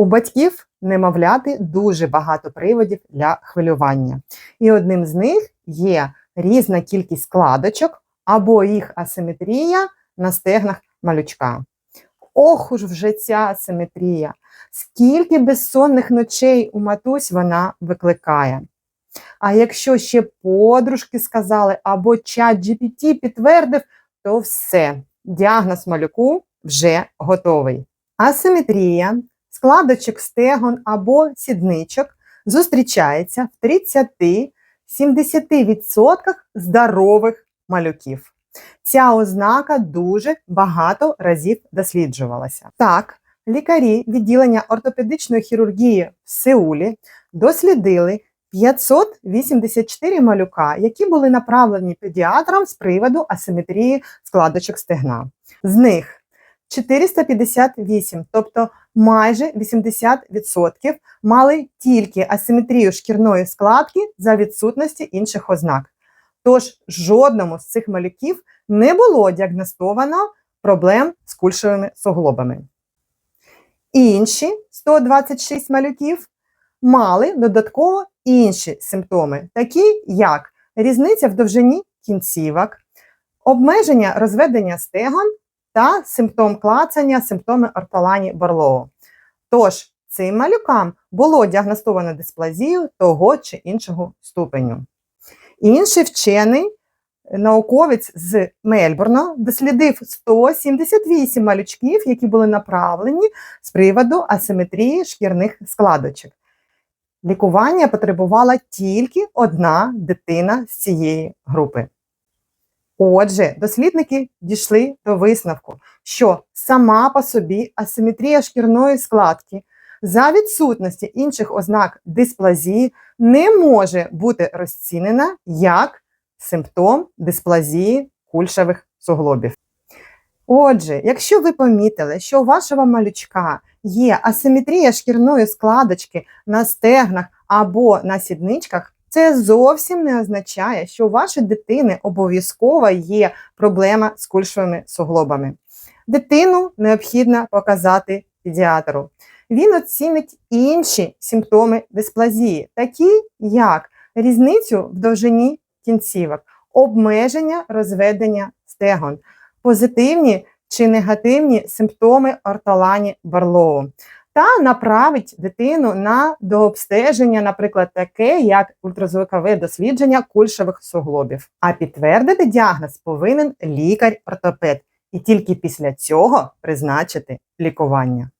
У батьків немовляти дуже багато приводів для хвилювання. І одним з них є різна кількість складочок або їх асиметрія на стегнах малючка. Ох уж вже ця асиметрія! Скільки безсонних ночей у матусь вона викликає. А якщо ще подружки сказали або чат GPT підтвердив, то все, діагноз малюку вже готовий. Асиметрія складочок стегон або сідничок зустрічається в 30-70% здорових малюків. Ця ознака дуже багато разів досліджувалася. Так, лікарі відділення ортопедичної хірургії в Сеулі дослідили 584 малюка, які були направлені педіатрам з приводу асиметрії складочок стегна. З них 458, тобто майже 80%, мали тільки асиметрію шкірної складки за відсутності інших ознак. Тож жодному з цих малюків не було діагностовано проблем з кульшовими суглобами. Інші 126 малюків мали додатково інші симптоми, такі як різниця в довжині кінцівок, обмеження розведення стегон та симптом клацання, симптоми ортолані Барлоу. Тож, цим малюкам було діагностовано дисплазію того чи іншого ступеню. Інший вчений науковець з Мельбурна дослідив 178 малючків, які були направлені з приводу асиметрії шкірних складочок. Лікування потребувала тільки одна дитина з цієї групи. Отже, дослідники дійшли до висновку, що сама по собі асиметрія шкірної складки за відсутності інших ознак дисплазії не може бути розцінена як симптом дисплазії кульшових суглобів. Отже, якщо ви помітили, що у вашого малючка є асиметрія шкірної складочки на стегнах або на сідничках, це зовсім не означає, що у вашої дитини обов'язково є проблема з кульшовими суглобами. Дитину необхідно показати педіатру. Він оцінить інші симптоми дисплазії, такі як різницю в довжині кінцівок, обмеження розведення стегон, позитивні чи негативні симптоми ортолані Барлоу. Та направить дитину на дообстеження, наприклад, таке, як ультразвукове дослідження кульшових суглобів. А підтвердити діагноз повинен лікар-ортопед і тільки після цього призначити лікування.